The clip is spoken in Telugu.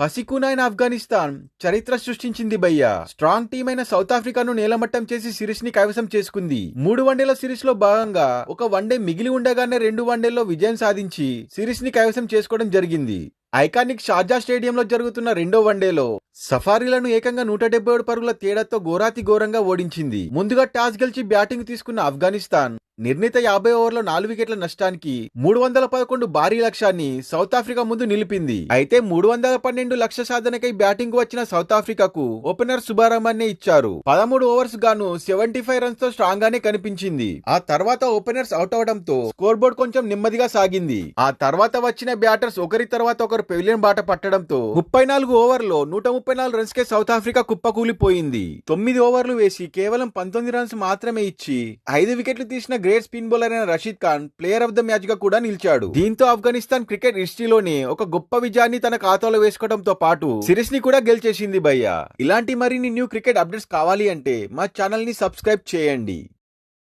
పసికూనైన ఆఫ్ఘనిస్తాన్ చరిత్ర సృష్టించింది భయ్యా. స్ట్రాంగ్ టీం అయిన సౌత్ ఆఫ్రికాను నేలమట్టం చేసి సిరీస్ని కైవసం చేసుకుంది. మూడు వన్డేల సిరీస్లో భాగంగా ఒక వన్డే మిగిలి ఉండగానే రెండు వన్డేల్లో విజయం సాధించి సిరీస్ని కైవసం చేసుకోవడం జరిగింది. ఐకానిక్ షార్జా స్టేడియంలో జరుగుతున్న రెండో వన్డేలో సఫారీలను ఏకంగా నూట డెబ్బై ఏడు పరుగుల తేడాతో ఘోరాతి ఘోరంగా ఓడించింది. ముందుగా టాస్ గెలిచి బ్యాటింగ్ తీసుకున్న ఆఫ్ఘనిస్తాన్ నిర్ణీత యాభై ఓవర్లో నాలుగు వికెట్ల నష్టానికి మూడు వందల పదకొండు భారీ లక్ష్యాన్ని సౌత్ ఆఫ్రికా ముందు నిలిపింది. అయితే మూడు వందల పన్నెండు లక్ష సాధనకై బ్యాటింగ్ వచ్చిన సౌత్ ఆఫ్రికాకు ఓపెనర్ శుభారంభాన్ని ఇచ్చారు. పదమూడు ఓవర్స్ గాను సెవెంటీ ఫైవ్ రన్స్తో స్ట్రాంగ్ గానే కనిపించింది. ఆ తర్వాత ఓపెనర్స్ అవుట్ అవడంతో స్కోర్ బోర్డ్ కొంచెం నెమ్మదిగా సాగింది. ఆ తర్వాత వచ్చిన బ్యాటర్స్ ఒకరి తర్వాత ఒకరు పెవిలియన్ బాట పట్టడంతో ముప్పై నాలుగు ఓవర్లో నూట ముప్పై నాలుగు రన్స్ కే సౌత్ ఆఫ్రికా కుప్పకూలిపోయింది. తొమ్మిది ఓవర్లు వేసి కేవలం పంతొమ్మిది రన్స్ మాత్రమే ఇచ్చి ఐదు వికెట్లు తీసిన గ్రేట్ స్పిన్ బౌలర్ అయిన Rashid Khan player of the మ్యాచ్గా కూడా నిలిచాడు. దీంతో ఆఫ్ఘనిస్తాన్ క్రికెట్ హిస్టరీలోనే ఒక గొప్ప విజయాన్ని తన ఖాతాలో వేసుకోవడంతో పాటు సిరీస్ని కూడా గెలిచేసింది భయ్య. ఇలాంటి మరిన్ని న్యూ క్రికెట్ అప్డేట్స్ కావాలి అంటే మా ఛానల్ని సబ్స్క్రైబ్ చేయండి.